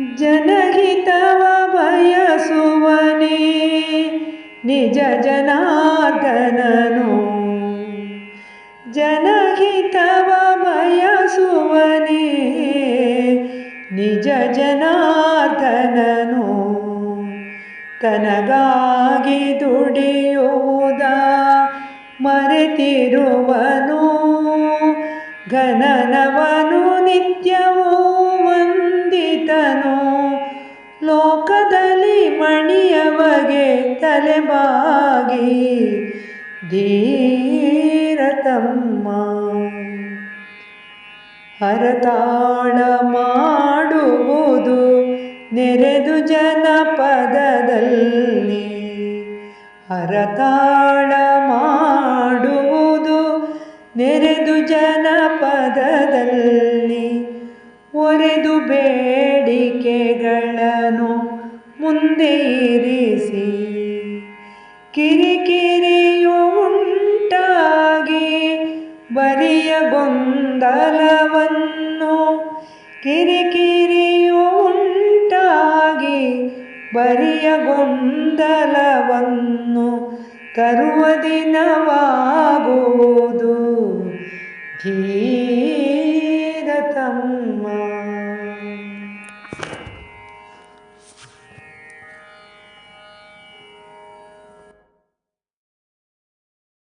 ಜನಹಿತವ ಬಯಸುವನೇ ನಿಜ ಜನಾರ್ದನನು. ಜನಹಿತವ ಬಯಸುವನೇ ನಿಜ ಜನಾರ್ದನನು. ತನಗಾಗಿ ದುಡಿಯುವುದ ಮರೆತಿರುವನು ಘನನವನು ನಿತ್ಯವೂ ಲೋಕದಲ್ಲಿ ಮಣಿಯವಗೆ ತಲೆಬಾಗಿ ಧೀರತಮ್ಮ. ಹರತಾಳ ಮಾಡುವುದು ನೆರೆದು ಜನಪದದಲ್ಲಿ. ಹರತಾಳ ಮಾಡುವುದು ನೆರೆದು ಜನಪದದಲ್ಲಿ. ಒರೆದು ಬೇಡಿಕೆಗಳನ್ನು ಮುಂದೆ ಇರಿಸಿ ಕಿರಿಕಿರಿಯು ಉಂಟಾಗಿ ಬರಿಯ ಗೊಂದಲವನ್ನು ಕಿರಿಕಿರಿಯು ಉಂಟಾಗಿ ಬರಿಯ ಗೊಂದಲವನ್ನು ತರುವ ದಿನವಾಗುವುದು. ಧೀರತಮ್ಮ